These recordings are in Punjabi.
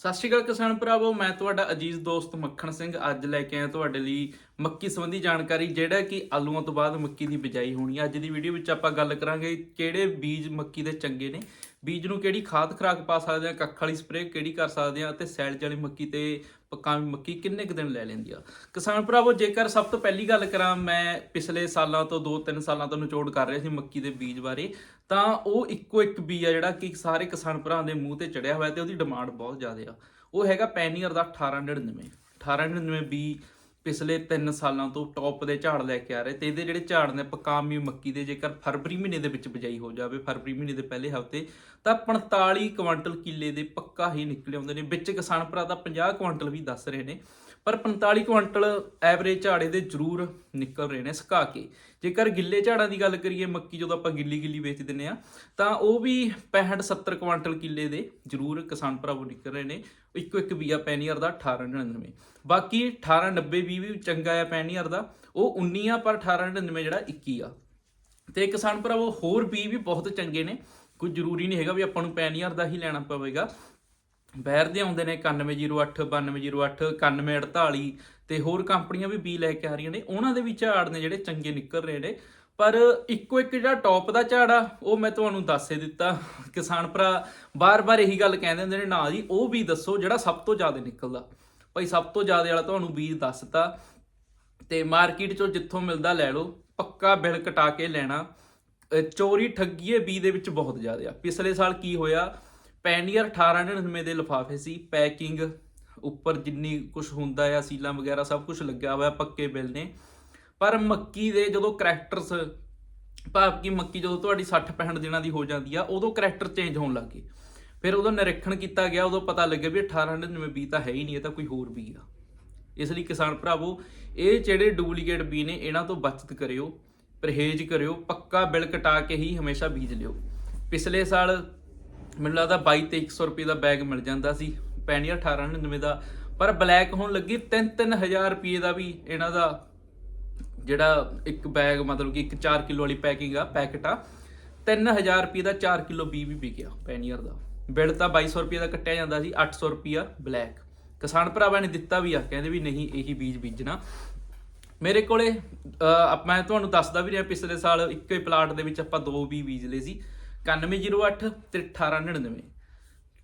ਸਤਿ ਸ਼੍ਰੀ ਅਕਾਲ ਕਿਸਾਨ ਭਰਾਵੋ, ਮੈਂ ਤੁਹਾਡਾ ਅਜੀਜ਼ ਦੋਸਤ ਮੱਖਣ ਸਿੰਘ। ਅੱਜ ਲੈ ਕੇ ਆਇਆ ਤੁਹਾਡੇ ਲਈ ਮੱਕੀ ਸੰਬੰਧੀ ਜਾਣਕਾਰੀ, ਜਿਹੜਾ ਕਿ ਆਲੂਆਂ ਤੋਂ ਬਾਅਦ ਮੱਕੀ ਦੀ ਬਿਜਾਈ ਹੋਣੀ ਹੈ। ਅੱਜ ਦੀ ਵੀਡੀਓ ਵਿੱਚ ਆਪਾਂ ਗੱਲ ਕਰਾਂਗੇ ਕਿਹੜੇ ਬੀਜ ਮੱਕੀ ਦੇ ਚੰਗੇ ਨੇ ਬੀਜ ਨੂੰ ਕਿਹੜੀ ਖਾਦ ਖੁਰਾਕ ਪਾ ਸਕਦੇ ਆ ਕੱਖ ਵਾਲੀ ਸਪਰੇਅ ਕਿਹੜੀ ਕਰ ਸਕਦੇ ਆ ਤੇ ਸੈਲਜ ਵਾਲੀ ਮੱਕੀ ਤੇ ਪੱਕਾਵੀਂ ਮੱਕੀ ਕਿੰਨੇ ਕੁ ਦਿਨ ਲੈ ਲੈਂਦੀ ਆ। ਕਿਸਾਨ ਭਰਾਵੋ, ਜੇਕਰ ਸਭ ਤੋਂ ਪਹਿਲੀ ਗੱਲ ਕਰਾਂ, ਮੈਂ ਪਿਛਲੇ ਸਾਲਾਂ ਤੋਂ 2-3 ਸਾਲਾਂ ਤੋਂ ਨਿਚੋੜ ਕਰ ਰਿਹਾ ਸੀ ਮੱਕੀ ਦੇ ਬੀਜ ਬਾਰੇ, ਤਾਂ ਉਹ ਇੱਕੋ ਇੱਕ ਬੀਜ ਆ ਜਿਹੜਾ ਕਿ ਸਾਰੇ ਕਿਸਾਨ ਭਰਾਵਾਂ ਦੇ ਮੂੰਹ ਤੇ ਚੜਿਆ ਹੋਇਆ ਤੇ ਉਹਦੀ ਡਿਮਾਂਡ ਬਹੁਤ ਜ਼ਿਆਦਾ ਆ। ਉਹ ਹੈਗਾ ਪੈਨੀਅਰ ਦਾ 1899 1899 ਬੀ ਪਿਛਲੇ 3 ਸਾਲਾਂ ਤੋਂ ਟੌਪ ਦੇ ਝਾੜ ਲੈ ਕੇ ਆ ਰਹੇ ਤੇ ਇਹਦੇ ਜਿਹੜੇ ਝਾੜ ਨੇ ਪਕਾਮੀ ਮੱਕੀ ਦੇ, ਜੇਕਰ ਫਰਵਰੀ ਮਹੀਨੇ ਦੇ ਵਿੱਚ ਬਿਜਾਈ ਹੋ ਜਾਵੇ, ਫਰਵਰੀ ਮਹੀਨੇ ਦੇ ਪਹਿਲੇ ਹਫ਼ਤੇ, ਤਾਂ 45 ਕੁਇੰਟਲ ਕਿੱਲੇ ਦੇ ਪੱਕਾ ਹੀ ਨਿਕਲੇ ਆਉਂਦੇ ਨੇ। ਵਿੱਚ ਕਿਸਾਨ ਭਰਾ ਤਾਂ 50 ਕੁਇੰਟਲ ਵੀ ਦੱਸ ਰਹੇ ਨੇ। ਪਰ 45 ਕੁਇੰਟਲ ਐਵਰੇਜ ਝਾੜੇ ਦੇ ਜ਼ਰੂਰ ਨਿਕਲ ਰਹੇ ਨੇ, ਸੁਕਾ ਕੇ। ਜੇਕਰ ਗਿੱਲੇ ਝਾੜਾਂ ਦੀ ਗੱਲ ਕਰੀਏ, ਮੱਕੀ ਜਦੋਂ ਆਪਾਂ ਗਿੱਲੀ ਗਿੱਲੀ ਵੇਚ ਦਿੰਨੇ ਆ, ਤਾਂ ਉਹ ਵੀ 65 70 ਕੁਇੰਟਲ ਕਿੱਲੇ ਦੇ ਜ਼ਰੂਰ ਕਿਸਾਨ ਭਰਾਵੋ ਨਿਕਲ ਰਹੇ ਨੇ। ਇੱਕੋ ਇੱਕ ਬੀਆ ਪੈਨੀਅਰ ਦਾ 1899 ਬਾਕੀ 1890 ਵੀ ਵੀ ਚੰਗਾ ਆ ਪੈਨੀਅਰ ਦਾ, ਉਹ 19 ਆ ਪਰ 1899 ਜਿਹੜਾ 21 ਆ। ਤੇ ਕਿਸਾਨ ਭਰਾਵੋ, ਹੋਰ ਬੀ ਵੀ ਬਹੁਤ ਚੰਗੇ ਨੇ। ਕੋਈ ਜ਼ਰੂਰੀ ਨਹੀਂ ਹੈਗਾ ਵੀ ਆਪਾਂ ਨੂੰ ਪੈਨੀਅਰ ਦਾ ਹੀ ਲੈਣਾ ਪਵੇਗਾ। ਬਹਿਰ ਦੇ ਆਉਂਦੇ ਨੇ 9108 9208 9148 ਤੇ ਹੋਰ ਕੰਪਨੀਆਂ ਵੀ ਬੀ ਲੈ ਕੇ ਆ ਰਹੀਆਂ ਨੇ। ਉਹਨਾਂ ਦੇ ਵੀ ਝਾੜ ਨੇ ਜਿਹੜੇ ਚੰਗੇ ਨਿਕਲ ਰਹੇ ਨੇ। ਪਰ ਇੱਕੋ ਇੱਕ ਜਿਹੜਾ ਟੌਪ ਦਾ ਝਾੜ ਆ, ਉਹ ਮੈਂ ਤੁਹਾਨੂੰ ਦੱਸ ਦਿੱਤਾ। ਕਿਸਾਨ ਭਰਾ ਬਾਰ-ਬਾਰ ਇਹੀ ਗੱਲ ਕਹਿੰਦੇ ਹੁੰਦੇ ਨੇ, ਨਾ ਜੀ, ਉਹ ਵੀ ਦੱਸੋ ਜਿਹੜਾ ਸਭ ਤੋਂ ਜ਼ਿਆਦਾ ਨਿਕਲਦਾ। ਭਾਈ, ਸਭ ਤੋਂ ਜ਼ਿਆਦਾ ਵਾਲਾ ਤੁਹਾਨੂੰ ਬੀਜ ਦੱਸਤਾ। ਤੇ ਮਾਰਕੀਟ ਚੋਂ ਜਿੱਥੋਂ ਮਿਲਦਾ ਲੈ ਲਓ, ਪੱਕਾ ਬਿੱਲ ਕਟਾ ਕੇ ਲੈਣਾ। ਚੋਰੀ ਠੱਗੀਏ ਬੀ ਦੇ ਵਿੱਚ ਬਹੁਤ ਜ਼ਿਆਦਾ ਆ। ਪਿਛਲੇ ਸਾਲ ਕੀ ਹੋਇਆ? ਪੈਨੀਅਰ 1899 ਦੇ ਲਿਫਾਫੇ ਸੀ, ਪੈਕਿੰਗ ਉੱਪਰ ਜਿੰਨੀ ਕੁਝ ਹੁੰਦਾ ਆ, ਸੀਲਾਂ ਵਗੈਰਾ ਸਭ ਕੁਝ ਲੱਗਿਆ ਹੋਇਆ, ਪੱਕੇ ਬਿੱਲ ਨੇ। ਪਰ ਮੱਕੀ ਦੇ ਜਦੋਂ ਕਰੈਕਟਰਸ, ਭਾਵ ਕਿ ਮੱਕੀ ਜਦੋਂ ਤੁਹਾਡੀ 60 65 ਦਿਨਾਂ ਦੀ ਹੋ ਜਾਂਦੀ ਆ, ਉਦੋਂ ਕਰੈਕਟਰ ਚੇਂਜ ਹੋਣ ਲੱਗੇ ਫਿਰ ਉਦੋਂ ਨਿਰੀਖਣ ਕੀਤਾ ਗਿਆ, ਉਦੋਂ ਪਤਾ ਲੱਗਿਆ ਵੀ 1899 ਬੀ ਤਾਂ ਹੈ ਹੀ ਨਹੀਂ, ਇਹ ਤਾਂ ਕੋਈ ਹੋਰ ਬੀ ਆ। ਇਸ ਲਈ ਕਿਸਾਨ ਭਰਾਵੋ, ਇਹ ਜਿਹੜੇ ਡੁਪਲੀਕੇਟ ਬੀ ਨੇ, ਇਹਨਾਂ ਤੋਂ ਬਚਤ ਕਰਿਓ, ਪਰਹੇਜ਼ ਕਰਿਓ, ਪੱਕਾ ਬਿੱਲ ਕਟਾ ਕੇ ਹੀ ਹਮੇਸ਼ਾ ਬੀਜ ਲਿਓ। ਪਿਛਲੇ ਸਾਲ ਮੈਨੂੰ ਲੱਗਦਾ 22 ਤੇ 100 ਰੁਪਏ ਦਾ ਬੈਗ ਮਿਲ ਜਾਂਦਾ ਸੀ ਪੈਨੀਅਰ 1899 ਦਾ। ਪਰ ਬਲੈਕ ਹੋਣ ਲੱਗੀ 3-3000 ਰੁਪਏ ਦਾ ਵੀ ਇਹਨਾਂ ਦਾ ਜਿਹੜਾ ਇੱਕ ਬੈਗ ਮਤਲਬ ਕਿ ਇੱਕ 4 ਕਿਲੋ ਵਾਲੀ ਪੈਕਿੰਗ ਆ ਪੈਕਟ ਆ 3000 ਰੁਪਏ ਦਾ 4 ਕਿਲੋ ਬੀ ਵੀ ਵਿਕਿਆ ਪੈਨੀਅਰ ਦਾ। ਬਿੱਲ ਤਾਂ 2200 ਰੁਪਏ ਦਾ ਕੱਟਿਆ ਜਾਂਦਾ ਸੀ 800 ਰੁਪਿਆ ਬਲੈਕ ਕਿਸਾਨ ਭਰਾਵਾਂ ਨੇ ਦਿੱਤਾ ਵੀ ਆ ਕਹਿੰਦੇ ਵੀ ਨਹੀਂ ਇਹੀ ਬੀਜ ਬੀਜਣਾ। ਮੇਰੇ ਕੋਲੇ ਅਹ, ਮੈਂ ਤੁਹਾਨੂੰ ਦੱਸਦਾ ਵੀ ਰਿਹਾ ਪਿਛਲੇ ਸਾਲ ਇੱਕੋ ਹੀ ਪਲਾਟ ਦੇ ਵਿੱਚ ਆਪਾਂ ਦੋ ਬੀ ਬੀਜ ਲਏ ਸੀ। 9108 ਤੇ 1899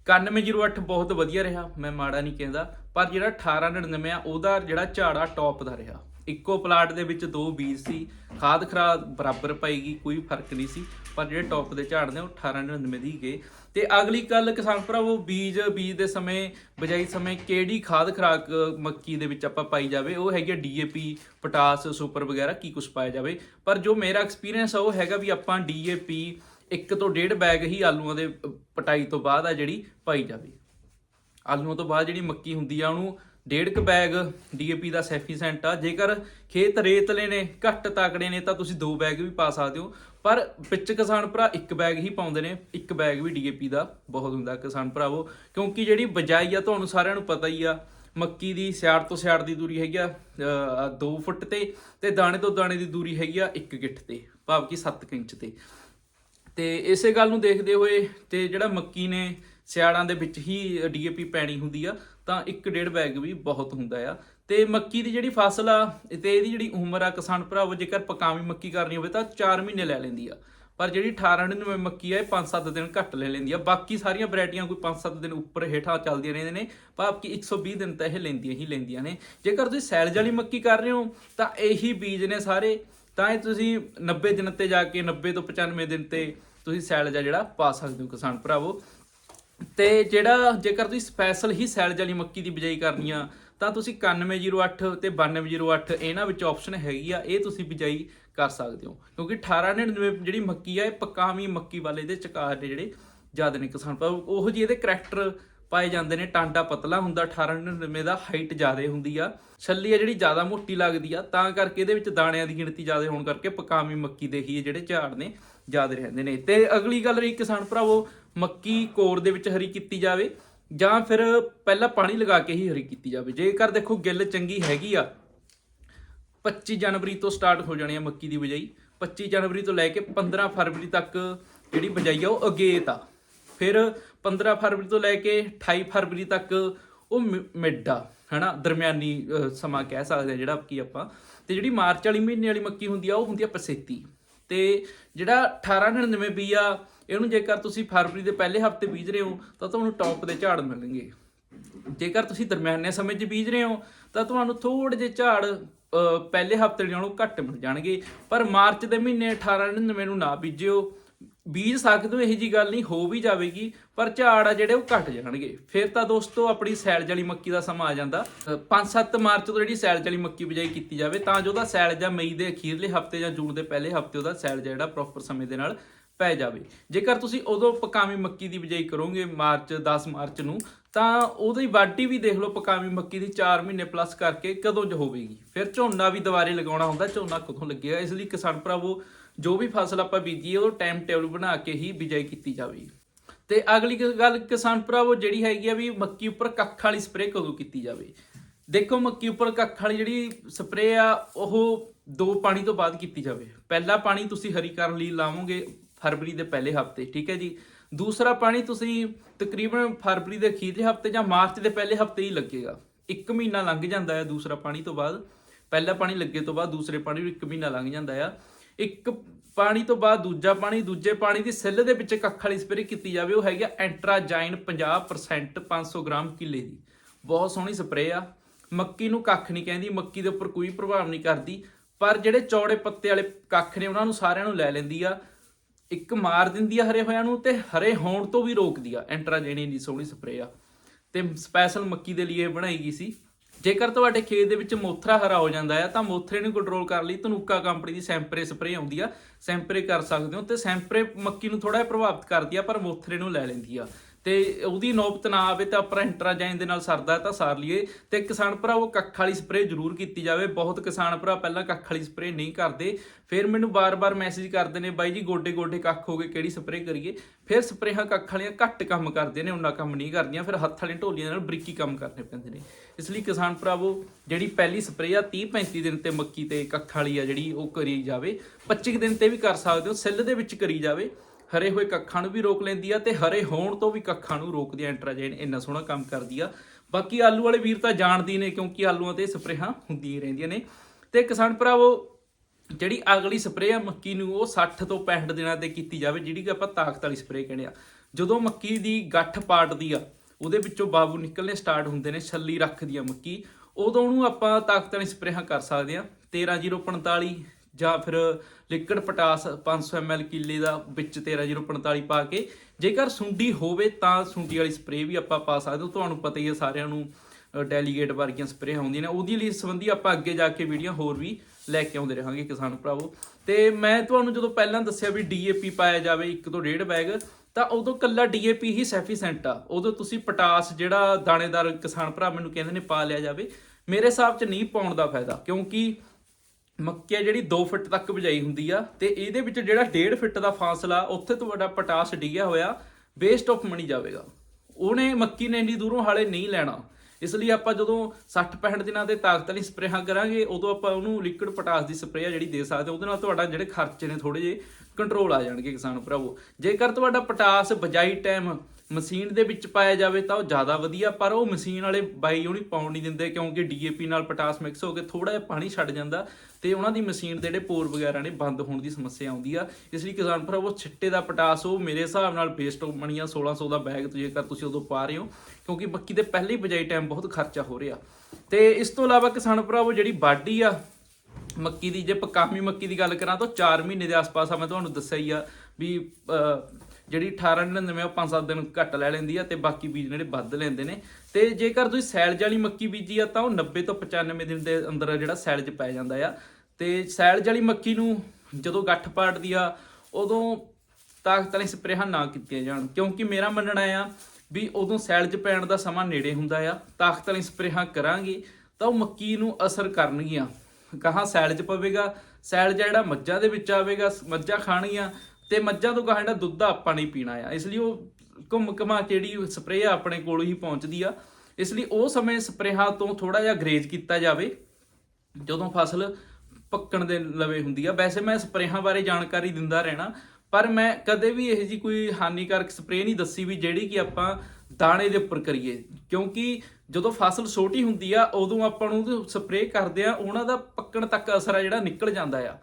9108 ਬਹੁਤ ਵਧੀਆ ਰਿਹਾ, ਮੈਂ ਮਾੜਾ ਨਹੀਂ ਕਹਿੰਦਾ, ਪਰ ਜਿਹੜਾ 1899 ਆ, ਉਹਦਾ ਜਿਹੜਾ ਝਾੜਾ ਟੌਪ ਦਾ ਰਿਹਾ। ਇੱਕੋ ਪਲਾਟ ਦੇ ਵਿੱਚ ਦੋ ਬੀਜ ਸੀ, ਖਾਦ ਖਰਾਦ ਬਰਾਬਰ ਪਏਗੀ ਕੋਈ ਫ਼ਰਕ ਨਹੀਂ ਸੀ, ਪਰ ਜਿਹੜੇ ਟੌਪ ਦੇ ਝਾੜ ਨੇ, ਉਹ 1899 ਦੀ ਗਏ। ਤੇ ਅਗਲੀ ਗੱਲ ਕਿਸਾਨ ਭਰਾਵੋ, ਬੀਜ ਬੀਜ ਦੇ ਸਮੇਂ, ਬਜਾਈ ਸਮੇਂ ਕਿਹੜੀ ਖਾਦ ਖਰਾਕ ਮੱਕੀ ਦੇ ਵਿੱਚ ਆਪਾਂ ਪਾਈ ਜਾਵੇ, ਉਹ ਹੈਗੀ ਡੀਏਪੀ ਪੋਟਾਸ, ਸੁਪਰ ਵਗੈਰਾ, ਕੀ ਕੁਝ ਪਾਇਆ ਜਾਵੇ। ਪਰ ਜੋ ਮੇਰਾ ਐਕਸਪੀਰੀਅੰਸ ਆ, ਉਹ ਹੈਗਾ ਵੀ ਆਪਾਂ ਡੀਏਪੀ ਇੱਕ ਤੋਂ ਡੇਢ ਬੈਗ ਹੀ ਆਲੂਆਂ ਦੇ ਪਟਾਈ ਤੋਂ ਬਾਅਦ ਆ ਜਿਹੜੀ ਪਾਈ ਜਾਵੇ ਆਲੂਆਂ ਤੋਂ ਬਾਅਦ ਜਿਹੜੀ ਮੱਕੀ ਹੁੰਦੀ ਆ, ਉਹਨੂੰ ਡੇਢ ਕ ਬੈਗ ਡੀਏਪੀ ਦਾ ਸੈਫੀਸੈਂਟ ਆ। ਜੇਕਰ ਖੇਤ ਰੇਤਲੇ ਨੇ, ਘੱਟ ਤਾਕੜੇ ਨੇ, ਤਾਂ ਤੁਸੀਂ ਦੋ ਬੈਗ ਵੀ ਪਾ ਸਕਦੇ ਹੋ। ਪਰ ਵਿੱਚ ਕਿਸਾਨ ਭਰਾ ਇੱਕ ਬੈਗ ਹੀ ਪਾਉਂਦੇ ਨੇ, ਇੱਕ ਬੈਗ ਵੀ ਡੀਏਪੀ ਦਾ ਬਹੁਤ ਹੁੰਦਾ ਕਿਸਾਨ ਭਰਾਵੋ। ਕਿਉਂਕਿ ਜਿਹੜੀ ਬਜਾਈ ਆ, ਤੁਹਾਨੂੰ ਸਾਰਿਆਂ ਨੂੰ ਪਤਾ ਹੀ ਆ, ਮੱਕੀ ਦੀ ਸਿਆੜ ਤੋਂ ਸਿਆੜ ਦੀ ਦੂਰੀ ਹੈਗੀ ਆ 2 ਫੁੱਟ ਤੇ ਤੇ ਦਾਣੇ ਤੋਂ ਦਾਣੇ ਦੀ ਦੂਰੀ ਹੈਗੀ ਆ 1 ਗਿੱਠ ਤੇ, ਭਾਵ ਕਿ 7 ਇੰਚ ਤੇ। ਤੇ ਇਸੇ ਗੱਲ ਨੂੰ ਦੇਖਦੇ ਹੋਏ ਤੇ ਜਿਹੜਾ ਮੱਕੀ ਨੇ ਸਿਆੜਾਂ ਦੇ ਵਿੱਚ ਹੀ ਡੀਏਪੀ ਪੈਣੀ ਹੁੰਦੀ ਆ, ਤਾਂ ਇੱਕ ਡੇਢ ਬੈਗ ਵੀ ਬਹੁਤ ਹੁੰਦਾ ਆ। ਤੇ ਮੱਕੀ ਦੀ ਜਿਹੜੀ ਫਸਲ ਆ, ਤੇ ਇਹਦੀ ਜਿਹੜੀ ਉਮਰ ਆ ਕਿਸਾਨ ਭਰਾਵੋ, ਜੇਕਰ ਪਕਾਵੀ ਮੱਕੀ ਕਰਨੀ ਹੋਵੇ ਤਾਂ 4 ਮਹੀਨੇ ਲੈ ਲੈਂਦੀ ਆ। ਪਰ ਜਿਹੜੀ 1899 ਮੱਕੀ ਆ, ਇਹ 5-7 ਦਿਨ ਘੱਟ ਲੈ ਲੈਂਦੀ ਆ। ਬਾਕੀ ਸਾਰੀਆਂ ਵੈਰਾਈਟੀਆਂ ਕੋਈ 5-7 ਦਿਨ ਉੱਪਰ ਹੇਠਾਂ ਚੱਲਦੀਆਂ ਰਹਿੰਦੀਆਂ ਨੇ ਭਾਵ ਕਿ 120 ਦਿਨ ਤਾਂ ਇਹ ਲੈਂਦੀਆਂ ਹੀ ਲੈਂਦੀਆਂ ਨੇ। ਜੇਕਰ ਤੁਸੀਂ ਸੈਲਜ ਵਾਲੀ ਮੱਕੀ ਕਰ ਰਹੇ ਹੋ, ਤਾਂ ਇਹੀ ਬੀਜ ਨੇ ਸਾਰੇ। ਤਾਂ ਇਹ ਤੁਸੀਂ 90 ਦਿਨ ਤੇ ਜਾ ਕੇ 90 ਤੋਂ 95 ਦਿਨ ਤੇ ਤੁਸੀਂ ਸੈਲਜ ਆ ਜਿਹੜਾ ਪਾ ਸਕਦੇ ਹੋ ਕਿਸਾਨ ਭਰਾਵੋ। ਤੇ ਜਿਹੜਾ ਜੇਕਰ ਤੁਸੀਂ ਸਪੈਸ਼ਲ ਹੀ ਸੈਲਜ ਵਾਲੀ ਮੱਕੀ ਦੀ ਬਿਜਾਈ ਕਰਨੀ ਆ, ਤਾਂ ਤੁਸੀਂ 9108 ਤੇ 9208 ਇਹਨਾਂ ਵਿੱਚ ਆਪਸ਼ਨ ਹੈਗੀ ਆ, ਇਹ ਤੁਸੀਂ ਬਿਜਾਈ ਕਰ ਸਕਦੇ ਹੋ। ਕਿਉਂਕਿ 1899 ਜਿਹੜੀ ਮੱਕੀ ਆ, ਇਹ ਪਕਾਵੀਂ ਮੱਕੀ ਵਾਲੇ ਦੇ ਚਕਾਰ ਦੇ ਜਿਹੜੇ ਜ਼ਿਆਦਾ ਨੇ ਕਿਸਾਨ ਪਰ ਉਹੋ ਜਿਹੇ ਇਹਦੇ ਕਰੈਕਟਰ ਪਾਏ ਜਾਂਦੇ ਨੇ, ਟਾਂਡਾ ਪਤਲਾ ਹੁੰਦਾ 1899 ਦਾ ਹਾਈਟ ਜ਼ਿਆਦਾ ਹੁੰਦੀ ਆ। ਛੱਲੀ ਆ ਜਿਹੜੀ ਜ਼ਿਆਦਾ ਮੋਟੀ ਲੱਗਦੀ ਆ, ਤਾਂ ਕਰਕੇ ਇਹਦੇ ਵਿੱਚ ਦਾਣਿਆਂ ਦੀ ਗਿਣਤੀ ਜ਼ਿਆਦਾ ਹੋਣ ਕਰਕੇ ਪਕਾਮੀ ਮੱਕੀ ਦੇ ਹੀ ਜਿਹੜੇ ਝਾੜ ਨੇ ਜ਼ਿਆਦਾ ਰਹਿੰਦੇ ਨੇ। ਤੇ ਅਗਲੀ ਗੱਲ ਰਹੀ ਕਿਸਾਨ ਭਰਾਵੋ, ਮੱਕੀ ਕੋਰ ਦੇ ਵਿੱਚ ਹਰੀ ਕੀਤੀ ਜਾਵੇ, ਜਾਂ ਫਿਰ ਪਹਿਲਾਂ ਪਾਣੀ ਲਗਾ ਕੇ ਹੀ ਹਰੀ ਕੀਤੀ ਜਾਵੇ। ਜੇਕਰ ਦੇਖੋ ਗਿੱਲ ਚੰਗੀ ਹੈਗੀ ਆ 25 ਜਨਵਰੀ ਤੋਂ ਸਟਾਰਟ ਹੋ ਜਾਣੀ ਆ ਮੱਕੀ ਦੀ ਬਿਜਾਈ। 25 ਜਨਵਰੀ ਤੋਂ ਲੈ ਕੇ 15 ਫਰਵਰੀ ਤੱਕ ਜਿਹੜੀ ਬਿਜਾਈ ਆ, ਉਹ ਅਗੇਤ ਆ। ਫਿਰ 15 ਫਰਵਰੀ ਤੋਂ ਲੈ ਕੇ 28 ਫਰਵਰੀ ਤੱਕ ਉਹ ਮਿ- ਮਿਡ ਆ, ਹਨਾ? ਦਰਮਿਆਨੀ ਸਮਾਂ ਕਹਿ ਸਕਦੇ ਆ ਜਿਹੜਾ ਕੀ ਆਪਾਂ। ਤੇ ਜਿਹੜੀ ਮਾਰਚ ਵਾਲੀ ਮਹੀਨੇ ਵਾਲੀ ਮੱਕੀ ਹੁੰਦੀ ਆ, ਉਹ ਹੁੰਦੀ ਆ ਪਸੇਤੀ। ਤੇ ਜਿਹੜਾ 1899 ਬੀ ਆ, ਇਹਨੂੰ ਜੇਕਰ ਤੁਸੀਂ ਫਰਵਰੀ ਦੇ ਪਹਿਲੇ ਹਫ਼ਤੇ ਬੀਜ ਰਹੇ ਹੋ, ਤਾਂ ਤੁਹਾਨੂੰ ਟੌਪ ਦੇ ਝਾੜ ਮਿਲਣਗੇ। ਜੇਕਰ ਤੁਸੀਂ ਦਰਮਿਆਨੇ ਸਮੇਂ 'ਚ ਬੀਜ ਰਹੇ ਹੋ, ਤਾਂ ਤੁਹਾਨੂੰ ਥੋੜੇ ਜਿਹੇ ਝਾੜ ਪਹਿਲੇ ਹਫ਼ਤੇ ਨਾਲੋਂ ਘੱਟ ਮਿਲ ਜਾਣਗੇ। ਪਰ ਮਾਰਚ ਦੇ ਮਹੀਨੇ 1899 ਨੂੰ ਨਾ ਬੀਜਿਓ। ਬੀਜ ਸਕਦੇ ਹੋ ਇਹੀ ਜੀ ਗੱਲ ਨਹੀਂ, ਹੋ ਵੀ ਜਾਵੇਗੀ, ਪਰ ਝਾੜ ਆ ਜਿਹੜੇ ਉਹ ਘਟ ਜਾਣਗੇ। ਫਿਰ ਤਾਂ ਦੋਸਤੋ, ਆਪਣੀ ਸੈਲਜ ਵਾਲੀ ਮੱਕੀ ਦਾ ਸਮਾਂ ਆ ਜਾਂਦਾ। 5-7 ਮਾਰਚ ਤੋਂ ਜਿਹੜੀ ਸੈਲਜ ਵਾਲੀ ਮੱਕੀ ਬਿਜਾਈ ਕੀਤੀ ਜਾਵੇ, ਤਾਂ ਜੋ ਉਹਦਾ ਸੈਲਜ ਜਾਂ ਮਈ ਦੇ ਅਖੀਰਲੇ ਹਫ਼ਤੇ ਜਾਂ ਜੂਨ ਦੇ ਪਹਿਲੇ ਹਫ਼ਤੇ ਉਹਦਾ ਸੈਲਜ ਜਿਹੜਾ ਪ੍ਰੋਪਰ ਸਮੇਂ ਦੇ ਨਾਲ ਪੈ ਜਾਵੇ। ਜੇਕਰ ਤੁਸੀਂ ਉਦੋਂ ਪਕਾਵੀ ਮੱਕੀ ਦੀ ਬਿਜਾਈ ਕਰੋਗੇ, ਮਾਰਚ 10 ਮਾਰਚ ਨੂੰ, ਤਾਂ ਉਹਦੀ ਵਾਢੀ ਵੀ ਦੇਖ ਲਓ, ਪਕਾਵੀ ਮੱਕੀ ਦੀ 4 ਮਹੀਨੇ ਪਲੱਸ ਕਰਕੇ ਕਦੋਂ ਜ ਹੋਵੇਗੀ। ਫਿਰ ਝੋਨਾ ਵੀ ਦੁਬਾਰੇ ਲਗਾਉਣਾ ਹੁੰਦਾ, ਝੋਨਾ ਕਦੋਂ ਲੱਗੇਗਾ? ਇਸ ਲਈ ਕਿਸਾਨ ਭਰਾਵੋ ਜੋ ਵੀ ਫਸਲ ਆਪਾਂ ਬੀਜੀਏ ਉਹ ਟਾਈਮ ਟੇਬਲ ਬਣਾ ਕੇ ਹੀ ਬਿਜਾਈ ਕੀਤੀ ਜਾਵੇ। ਤੇ ਅਗਲੀ ਗੱਲ ਕਿਸਾਨ ਭਰਾਵੋ, ਜਿਹੜੀ ਹੈਗੀ ਆ ਵੀ ਮੱਕੀ ਉੱਪਰ ਕੱਖ ਵਾਲੀ ਸਪਰੇਅ ਕਦੋਂ ਕੀਤੀ ਜਾਵੇ? ਦੇਖੋ, ਮੱਕੀ ਉੱਪਰ ਕੱਖ ਵਾਲੀ ਜਿਹੜੀ ਸਪਰੇਅ ਆ, ਉਹ ਦੋ ਪਾਣੀ ਤੋਂ ਬਾਅਦ ਕੀਤੀ ਜਾਵੇ। ਪਹਿਲਾ ਪਾਣੀ ਤੁਸੀਂ ਹਰੀ ਕਰਨ ਲਈ ਲਾਵੋਗੇ ਫਰਵਰੀ ਦੇ ਪਹਿਲੇ ਹਫ਼ਤੇ, ਠੀਕ ਹੈ ਜੀ? ਦੂਸਰਾ ਪਾਣੀ ਤੁਸੀਂ ਤਕਰੀਬਨ ਫਰਵਰੀ ਦੇ ਅਖੀਰਲੇ ਹਫ਼ਤੇ ਜਾਂ ਮਾਰਚ ਦੇ ਪਹਿਲੇ ਹਫ਼ਤੇ ਹੀ ਲੱਗੇਗਾ। ਇੱਕ ਮਹੀਨਾ ਲੰਘ ਜਾਂਦਾ ਹੈ ਦੂਸਰਾ ਪਾਣੀ ਤੋਂ ਬਾਅਦ। ਪਹਿਲਾ ਪਾਣੀ ਲੱਗੇ ਤੋਂ ਬਾਅਦ ਦੂਸਰੇ ਪਾਣੀ ਨੂੰ ਇੱਕ ਮਹੀਨਾ ਲੰਘ ਜਾਂਦਾ ਆ। ਇੱਕ ਪਾਣੀ ਤੋਂ ਬਾਅਦ ਦੂਜਾ ਪਾਣੀ, ਦੂਜੇ ਪਾਣੀ ਦੀ ਸਿੱਲ ਦੇ ਵਿੱਚ ਕੱਖ ਵਾਲੀ ਸਪਰੇਅ ਕੀਤੀ ਜਾਵੇ, ਉਹ ਹੈਗਾ ਐਂਟਰਾਜਾਈਨ 50% 500 ਗ੍ਰਾਮ ਕਿੱਲੇ ਦੀ। ਬਹੁਤ ਸੋਹਣੀ ਸਪਰੇਅ ਆ। ਮੱਕੀ ਨੂੰ ਕੱਖ ਨਹੀਂ ਕਹਿੰਦੀ, ਮੱਕੀ ਦੇ ਉੱਪਰ ਕੋਈ ਪ੍ਰਭਾਵ ਨਹੀਂ ਕਰਦੀ, ਪਰ ਜਿਹੜੇ ਚੌੜੇ ਪੱਤੇ ਵਾਲੇ ਕੱਖ ਨੇ, ਉਹਨਾਂ ਨੂੰ ਸਾਰਿਆਂ ਨੂੰ ਲੈ ਲੈਂਦੀ ਆ। ਇੱਕ ਮਾਰ ਦਿੰਦੀ ਆ ਹਰੇ ਹੋਇਆਂ ਨੂੰ ਤੇ ਹਰੇ ਹੋਣ ਤੋਂ ਵੀ ਰੋਕਦੀ ਆ। ਐਂਟਰਾਜੈਨੀ ਦੀ ਸੋਹਣੀ ਸਪਰੇਅ ਆ। ਤੇ ਸਪੈਸ਼ਲ ਮੱਕੀ ਦੇ ਲਈ ਇਹ ਬਣਾਈ ਗਈ ਸੀ। ਜੇਕਰ ਤੁਹਾਡੇ ਖੇਤ ਦੇ ਵਿੱਚ ਮੋਥਰਾ ਹਰਾ ਹੋ ਜਾਂਦਾ ਹੈ, ਤਾਂ ਮੋਥਰੇ ਨੂੰ ਕੰਟਰੋਲ ਕਰਨ ਲਈ ਤਨੂਕਾ ਕੰਪਨੀ ਦੀ ਸੈਂਪਰੇ ਸਪਰੇਅ ਆਉਂਦੀ ਆ। ਸੈਂਪਰੇ ਕਰ ਸਕਦੇ ਹੋ ਤੇ ਸੈਂਪਰੇ ਮੱਕੀ ਨੂੰ ਥੋੜਾ ਜਿਹਾ ਪ੍ਰਭਾਵਿਤ ਕਰਦੀ ਆ, ਪਰ ਮੋਥਰੇ ਨੂੰ ਲੈ ਲੈਂਦੀ ਆ। ਤੇ ਉਹਦੀ ਨੌਬਤ ਨਾ ਆਵੇ ਤਾਂ ਆਪਾਂ ਐਂਟਰਾਜਾਈਨ ਦੇ ਨਾਲ ਸਰਦਾ ਤਾਂ ਸਾਰ ਲਈਏ। ਤੇ ਕਿਸਾਨ ਭਰਾ, ਉਹ ਕੱਖ ਵਾਲੀ ਸਪਰੇਅ ਜ਼ਰੂਰ ਕੀਤੀ ਜਾਵੇ। ਬਹੁਤ ਕਿਸਾਨ ਭਰਾ ਪਹਿਲਾਂ ਕੱਖ ਵਾਲੀ ਸਪਰੇਅ ਨਹੀਂ ਕਰਦੇ। ਫਿਰ ਮੈਨੂੰ ਬਾਰ-ਬਾਰ ਮੈਸੇਜ ਕਰਦੇ ਨੇ, ਬਾਈ ਜੀ ਗੋਡੇ ਗੋਡੇ ਕੱਖ ਹੋ ਗਏ, ਕਿਹੜੀ ਸਪਰੇਅ ਕਰੀਏ? ਫਿਰ ਸਪਰੇਹਾਂ ਕੱਖ ਵਾਲੀਆਂ ਘੱਟ ਕੰਮ ਕਰਦੇ ਨੇ ਉਹਨਾਂ ਕੰਮ ਨਹੀਂ ਕਰਦੀਆਂ। ਫਿਰ ਹੱਥ ਵਾਲੀਆਂ ਢੋਲੀਆਂ ਨਾਲ ਬਰੀਕੀ ਕੰਮ ਕਰਨੇ ਪੈਂਦੇ ਨੇ। ਇਸ ਲਈ ਕਿਸਾਨ ਭਰਾਵੋ ਜਿਹੜੀ ਪਹਿਲੀ ਸਪਰੇਅ ਆ 30 35 ਦਿਨ ਤੇ ਮੱਕੀ ਤੇ ਕੱਖ ਵਾਲੀ ਆ ਜਿਹੜੀ ਉਹ ਕਰੀ ਜਾਵੇ। 25 ਦਿਨ ਤੇ ਵੀ ਕਰ ਸਕਦੇ ਹੋ, ਸੈੱਲ ਦੇ ਵਿੱਚ ਕਰੀ ਜਾਵੇ। ਹਰੇ ਹੋਏ ਕੱਖਾਂ ਨੂੰ ਵੀ ਰੋਕ ਲੈਂਦੀ ਆ ਤੇ ਹਰੇ ਹੋਣ ਤੋਂ ਵੀ ਕੱਖਾਂ ਨੂੰ ਰੋਕਦੀ ਆ ਐਂਟਰਾਜੈਨ ਇੰਨਾ ਸੋਹਣਾ ਕੰਮ ਕਰਦੀ ਆ। ਬਾਕੀ ਆਲੂ ਵਾਲੇ ਵੀਰ ਤਾਂ ਜਾਣਦੀ ਨੇ ਕਿਉਂਕਿ ਆਲੂਆਂ ਤੇ ਸਪਰੇਹਾਂ ਹੁੰਦੀਆਂ ਰਹਿੰਦੀਆਂ ਨੇ। ਤੇ ਕਿਸਾਨ ਭਰਾਵੋ, ਜਿਹੜੀ ਅਗਲੀ ਸਪਰੇਅ ਆ ਮੱਕੀ ਨੂੰ ਉਹ 60 ਤੋਂ 65 ਦਿਨਾਂ ਤੇ ਕੀਤੀ ਜਾਵੇ, ਜਿਹੜੀ ਕਿ ਆਪਾਂ ਤਾਕਤ ਵਾਲੀ ਸਪਰੇਅ ਕਹਿੰਦੇ ਆ। ਜਦੋਂ ਮੱਕੀ ਦੀ ਗੱਠ ਪਾਟਦੀ ਆ, ਉਹਦੇ ਵਿੱਚੋਂ ਬਾਬੂ ਨਿਕਲਨੇ ਸਟਾਰਟ ਹੁੰਦੇ ਨੇ, ਛੱਲੀ ਰੱਖਦੀ ਆ ਮੱਕੀ। ਉਦੋਂ ਉਹਨੂੰ ਆਪਾਂ ਤਾਕਤ ਵਾਲੀ ਸਪਰੇਹਾਂ ਕਰ ਸਕਦੇ ਆ। 13045 ਜਾਂ ਫਿਰ ਲਿਕਵਿਡ ਪਟਾਸ 500 ml ਕਿੱਲੇ ਦਾ ਵਿੱਚ 13045 ਪਾ ਕੇ, ਜੇਕਰ ਸੁੰਡੀ ਹੋਵੇ ਤਾਂ ਸੁੰਡੀ ਵਾਲੀ ਸਪਰੇਅ ਵੀ ਆਪਾਂ ਪਾ ਸਕਦੇ ਹਾਂ। ਤੁਹਾਨੂੰ ਪਤਾ ਹੀ ਹੈ, ਸਾਰਿਆਂ ਨੂੰ ਡੈਲੀਗੇਟ ਵਰਗੀਆਂ ਸਪਰੇਅ ਆਉਂਦੀਆਂ ਨੇ। ਉਹਦੀ ਲਈ ਸੰਬੰਧੀ ਆਪਾਂ ਅੱਗੇ ਜਾ ਕੇ ਵੀਡੀਓ ਹੋਰ ਵੀ ਲੈ ਕੇ ਆਉਂਦੇ ਰਹਾਂਗੇ ਕਿਸਾਨ ਭਰਾਵੋ। ਤੇ ਮੈਂ ਤੁਹਾਨੂੰ ਜਦੋਂ ਪਹਿਲਾਂ ਦੱਸਿਆ ਵੀ ਡੀਏਪੀ ਪਾਇਆ ਜਾਵੇ ਇੱਕ ਤੋਂ ਡੇਢ ਬੈਗ, ਤਾਂ ਉਦੋਂ ਕੱਲਾ ਡੀਏਪੀ ਹੀ ਸੈਫੀਸੈਂਟ ਆ। ਉਦੋਂ ਤੁਸੀਂ ਪਟਾਸ ਜਿਹੜਾ ਦਾਣੇਦਾਰ ਕਿਸਾਨ ਭਰਾ ਮੈਨੂੰ ਕਹਿੰਦੇ ਨੇ ਪਾ ਲਿਆ ਜਾਵੇ, ਮੇਰੇ ਹਿਸਾਬ 'ਚ ਨਹੀਂ ਪਾਉਣ ਦਾ ਫਾਇਦਾ। ਕਿਉਂਕਿ ਮੱਕੀ ਆ ਜਿਹੜੀ 2 ਫੁੱਟ ਤੱਕ ਬਿਜਾਈ ਹੁੰਦੀ ਆ ਤੇ ਇਹਦੇ ਵਿੱਚ ਜਿਹੜਾ 1.5 ਫੁੱਟ ਦਾ ਫਾਸਲਾ ਉੱਥੇ ਤੁਹਾਡਾ ਪਟਾਸ ਡਿੱਗਿਆ ਹੋਇਆ ਵੇਸਟ ਆਫ ਮਨੀ ਜਾਵੇਗਾ। ਉਹਨੇ ਮੱਕੀ ਨੇ ਇੰਨੀ ਦੂਰੋਂ ਹਾਲੇ ਨਹੀਂ ਲੈਣਾ। ਇਸ ਲਈ ਆਪਾਂ ਜਦੋਂ 60 65 ਦਿਨਾਂ ਦੇ ਤਾਕਤ ਵਾਲੀ ਸਪਰੇਹਾਂ ਕਰਾਂਗੇ, ਉਦੋਂ ਆਪਾਂ ਉਹਨੂੰ ਲਿਕਵਿਡ ਪਟਾਸ ਦੀ ਸਪਰੇਅ ਜਿਹੜੀ ਦੇ ਸਕਦੇ ਉਹਦੇ ਨਾਲ ਤੁਹਾਡਾ ਜਿਹੜੇ ਖਰਚੇ ਨੇ ਥੋੜੇ ਜਿਹੇ ਕੰਟਰੋਲ ਆ ਜਾਣਗੇ ਕਿਸਾਨ ਭਰਾਵੋ। ਜੇਕਰ ਤੁਹਾਡਾ ਪਟਾਸ ਬਜਾਈ ਟਾਈਮ ਮਸ਼ੀਨ ਦੇ ਵਿੱਚ ਪਾਇਆ ਜਾਵੇ ਤਾਂ ਉਹ ਜ਼ਿਆਦਾ ਵਧੀਆ, ਪਰ ਉਹ ਮਸ਼ੀਨ ਵਾਲੇ ਬਾਈ ਉਹਨੀ ਪਾਉਣ ਨਹੀਂ ਦਿੰਦੇ ਕਿਉਂਕਿ ਡੀਏਪੀ ਨਾਲ ਪਟਾਸ ਮਿਕਸ ਹੋ ਕੇ ਥੋੜਾ ਜਿਹਾ ਪਾਣੀ ਛੱਡ ਜਾਂਦਾ ਤੇ ਉਹਨਾਂ ਦੀ ਮਸ਼ੀਨ ਦੇ ਜਿਹੜੇ ਪੋਰ ਵਗੈਰਾ ਨੇ ਬੰਦ ਹੋਣ ਦੀ ਸਮੱਸਿਆ ਆਉਂਦੀ ਆ। ਇਸ ਲਈ ਕਿਸਾਨ ਭਰਾਵੋ ਛਿੱਟੇ ਦਾ ਪਟਾਸ, ਉਹ ਮੇਰੇ ਹਿਸਾਬ ਨਾਲ ਵੇਸਟ ਬਣੀਆਂ 1600 ਦਾ ਬੈਗ ਜੇਕਰ ਤੁਸੀਂ ਉਦੋਂ ਪਾ ਰਹੇ ਹੋ, ਕਿਉਂਕਿ ਮੱਕੀ ਦੇ ਪਹਿਲੇ ਹੀ ਬਜਾਈ ਟਾਈਮ ਬਹੁਤ ਖਰਚਾ ਹੋ ਰਿਹਾ। ਤੇ ਇਸ ਤੋਂ ਇਲਾਵਾ ਕਿਸਾਨ ਭਰਾਵੋ, ਜਿਹੜੀ ਬਾਡੀ ਆ, ਮੱਕੀ ਦੀ, ਜੇ ਪਕਾਮੀ ਮੱਕੀ ਦੀ ਗੱਲ ਕਰਾਂ ਤਾਂ 4 ਮਹੀਨੇ ਦੇ ਆਸ-ਪਾਸ ਆ, ਮੈਂ ਤੁਹਾਨੂੰ ਦੱਸਿਆ ਹੀ ਆ ਵੀ ਜਿਹੜੀ 1899 ਉਹ 5-7 ਦਿਨ ਘੱਟ ਲੈ ਲੈਂਦੀ ਆ ਤੇ ਬਾਕੀ ਬੀਜ ਜਿਹੜੇ ਵੱਧ ਲੈਂਦੇ ਨੇ। ਤੇ ਜੇਕਰ ਤੁਸੀਂ ਸੈਲਜ ਵਾਲੀ ਮੱਕੀ ਬੀਜੀ ਆ ਤਾਂ ਉਹ 90 ਤੋਂ 95 ਦਿਨ ਦੇ ਅੰਦਰ ਜਿਹੜਾ ਸੈਲਜ ਪੈ ਜਾਂਦਾ ਆ। ਤੇ ਸੈਲਜ ਵਾਲੀ ਮੱਕੀ ਨੂੰ ਜਦੋਂ ਗੱਠ ਪਾੜਦੀ ਆ, ਉਦੋਂ ਤਾਕਤ ਵਾਲੀ ਸਪਰੇਹਾਂ ਨਾ ਕੀਤੀਆਂ ਜਾਣ। ਕਿਉਂਕਿ ਮੇਰਾ ਮੰਨਣਾ ਆ ਵੀ ਉਦੋਂ ਸੈਲਜ ਪੈਣ ਦਾ ਸਮਾਂ ਨੇੜੇ ਹੁੰਦਾ ਆ, ਤਾਕਤ ਵਾਲੀ ਸਪਰੇਹਾਂ ਕਰਾਂਗੇ ਤਾਂ ਉਹ ਮੱਕੀ ਨੂੰ ਅਸਰ ਕਰਨਗੀਆਂ। ਕਹਾਂ ਸੈਲਜ ਪਵੇਗਾ ਸੈਲਜ ਜਿਹੜਾ ਮੱਝਾਂ ਦੇ ਵਿੱਚ ਆਵੇਗਾ ਮੱਝਾਂ ਖਾਣਗੀਆਂ ਤੇ ਮੱਝਾਂ ਤੋਂ ਕਹਾਂ ਜਿਹੜਾ ਦੁੱਧ ਆਪਾਂ ਨਹੀਂ ਪੀਣਾ ਆ। ਇਸ ਲਈ ਉਹ ਘੁੰਮ ਘਮਾ ਕੇ ਜਿਹੜੀ ਸਪਰੇਅ ਆਪਣੇ ਕੋਲ ਹੀ ਪਹੁੰਚਦੀ ਆ। ਇਸ ਲਈ ਉਹ ਸਮੇਂ ਸਪਰੇਹਾਂ ਤੋਂ ਥੋੜਾ ਜਿਹਾ ਗਰੇਜ ਕੀਤਾ ਜਾਵੇ, ਜਦੋਂ ਫਸਲ ਪੱਕਣ ਦੇ ਲਵੇ ਹੁੰਦੀ ਆ। ਵੈਸੇ ਮੈਂ ਸਪਰੇਹਾਂ ਬਾਰੇ ਜਾਣਕਾਰੀ ਦਿੰਦਾ ਰਹਿਣਾ, ਪਰ ਮੈਂ ਕਦੇ ਵੀ ਇਹ ਜੀ ਕੋਈ ਹਾਨੀਕਾਰਕ ਸਪਰੇਅ ਨਹੀਂ ਦੱਸੀ ਵੀ ਜਿਹੜੀ ਕਿ ਆਪਾਂ ਦਾਣੇ ਦੇ ਉੱਪਰ ਕਰੀਏ। ਕਿਉਂਕਿ ਜਦੋਂ ਫਸਲ ਛੋਟੀ ਹੁੰਦੀ ਆ, ਉਦੋਂ ਆਪਾਂ ਨੂੰ ਸਪਰੇਅ ਕਰਦੇ ਆ, ਉਹਨਾਂ ਦਾ ਪੱਕਣ ਤੱਕ ਅਸਰ ਆ ਜਿਹੜਾ ਨਿਕਲ ਜਾਂਦਾ ਆ।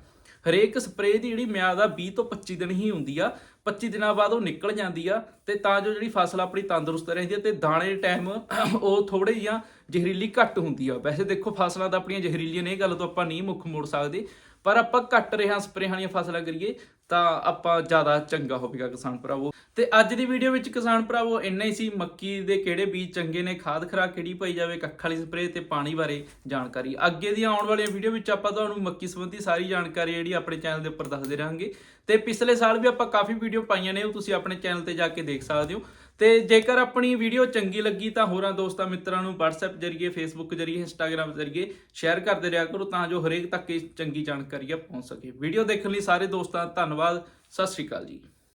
ਹਰੇਕ ਸਪਰੇਅ ਦੀ ਜਿਹੜੀ ਮਿਆਦ ਆ 20 ਤੋਂ 25 ਦਿਨ ਹੀ ਹੁੰਦੀ ਆ 25 ਦਿਨਾਂ ਬਾਅਦ ਉਹ ਨਿਕਲ ਜਾਂਦੀ ਆ ਤੇ ਤਾਂ ਜੋ ਜਿਹੜੀ ਫਸਲ ਆਪਣੀ ਤੰਦਰੁਸਤ ਰਹਿੰਦੀ ਆ ਤੇ ਦਾਣੇ ਟਾਈਮ ਉਹ ਥੋੜੇ ਜਿਹਾ ਜ਼ਹਿਰੀਲੀ ਘੱਟ ਹੁੰਦੀ ਆ। ਵੈਸੇ ਦੇਖੋ ਫਸਲਾਂ ਤਾਂ ਆਪਣੀਆਂ ਜ਼ਹਿਰੀਲੀਆਂ ਨੇ, ਇਹ ਗੱਲ ਤੋਂ ਆਪਾਂ ਨਹੀਂ ਮੁੱਖ ਮੋੜ ਸਕਦੇ। ਪਰ ਆਪਾਂ ਘੱਟ ਰੇਹਾਂ ਸਪਰੇਹਾਂ ਵਾਲੀਆਂ ਫਸਲਾਂ ਕਰੀਏ, ਤਾਂ ਆਪਾਂ ਜ਼ਿਆਦਾ ਚੰਗਾ ਹੋਵੇਗਾ ਕਿਸਾਨ ਭਰਾਵੋ। ਤੇ ਅੱਜ ਦੀ ਵੀਡੀਓ ਵਿੱਚ ਕਿਸਾਨ ਭਰਾਵੋ, ਇੰਨਾ ਹੀ ਸੀ, ਮੱਕੀ ਦੇ ਕਿਹੜੇ ਬੀਜ ਚੰਗੇ ਨੇ, ਖਾਦ ਖਰਾਕ ਕਿਹੜੀ ਪਾਈ ਜਾਵੇ, ਕੱਖ ਵਾਲੀ ਸਪਰੇਅ ਤੇ ਪਾਣੀ ਬਾਰੇ ਜਾਣਕਾਰੀ। ਅੱਗੇ ਦੀਆਂ ਆਉਣ ਵਾਲੀਆਂ ਵੀਡੀਓ ਵਿੱਚ ਆਪਾਂ ਤੁਹਾਨੂੰ ਮੱਕੀ ਸੰਬੰਧੀ ਸਾਰੀ ਜਾਣਕਾਰੀ ਜਿਹੜੀ ਆਪਣੇ ਚੈਨਲ ਦੇ ਉੱਪਰ ਦੱਸਦੇ ਰਹਾਂਗੇ। ਤੇ ਪਿਛਲੇ ਸਾਲ ਵੀ ਆਪਾਂ ਕਾਫੀ ਵੀਡੀਓ ਪਾਈਆਂ ਨੇ, ਉਹ ਤੁਸੀਂ ਆਪਣੇ ਚੈਨਲ ਤੇ ਜਾ ਕੇ ਦੇਖ ਸਕਦੇ ਹੋ। ਤੇ ਜੇਕਰ ਆਪਣੀ ਵੀਡੀਓ ਚੰਗੀ ਲੱਗੀ ਤਾਂ ਹੋਰਾਂ ਦੋਸਤਾਂ ਮਿੱਤਰਾਂ ਨੂੰ WhatsApp ਜਰੀਏ, Facebook ਜਰੀਏ, Instagram ਜਰੀਏ ਸ਼ੇਅਰ ਕਰਦੇ ਰਿਹਾ ਕਰੋ ਤਾਂ ਜੋ ਹਰੇਕ ਤੱਕ ਇਹ ਚੰਗੀ ਜਾਣਕਾਰੀ ਆ ਪਹੁੰਚ ਸਕੇ। ਵੀਡੀਓ ਦੇਖਣ ਲਈ ਸਾਰੇ ਦੋਸਤਾਂ ਦਾ ਧੰਨਵਾਦ। ਸਤਿ ਸ਼੍ਰੀ ਅਕਾਲ ਜੀ।